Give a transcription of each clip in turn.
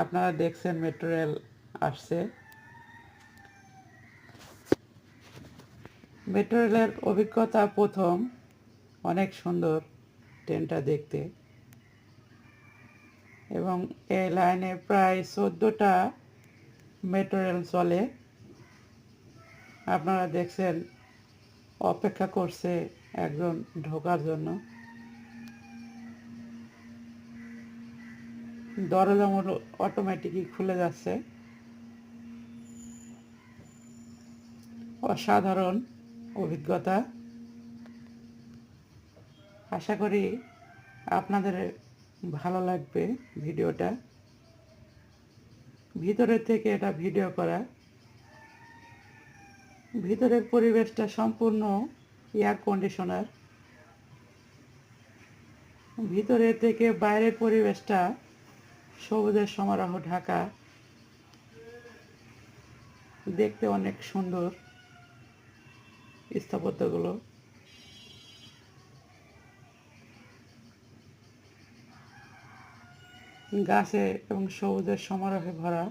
আপনারা দেখছেন metro rail আসছে। মেট্রো রেলের অভিজ্ঞতা প্রথম, অনেক সুন্দর ট্রেনটা দেখতে। এবং এই লাইনে প্রায় চোদ্দোটা মেট্রো রেল চলে। আপনারা দেখছেন, অপেক্ষা করছে একজন ঢোকার জন্য। দরজা অটোমেটিকই খুলে যাচ্ছে। অসাধারণ অভিজ্ঞতা। আশা করি আপনাদের ভালো লাগবে ভিডিওটা। ভিতরের থেকে এটা ভিডিও করা। ভিতরের পরিবেশটা সম্পূর্ণ এয়ার কন্ডিশনার ভিতরে থেকে বাইরের পরিবেশটা সবুজের সমারোহ ঢাকা। দেখতে অনেক সুন্দর স্থাপত্যগুলো। গাছে এবং সবুজের সমারোহে ভরা।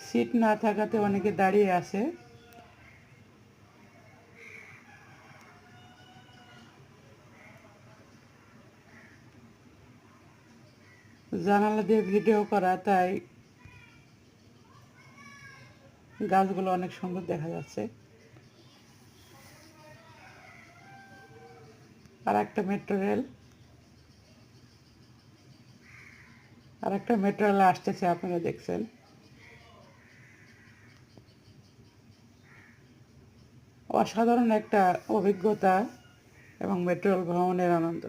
সিট না থাকাতে অনেকে দাঁড়িয়ে আছে। জানালা দিয়ে ভিডিও করা, তাই গাছগুলো অনেক সুন্দর দেখা যাচ্ছে। আর একটা মেট্রো রেল আর একটা মেট্রো রেল আসতেছে, আপনারা দেখছেন। অসাধারণ একটা অভিজ্ঞতা এবং মেট্রো রেল ভ্রমণের আনন্দ।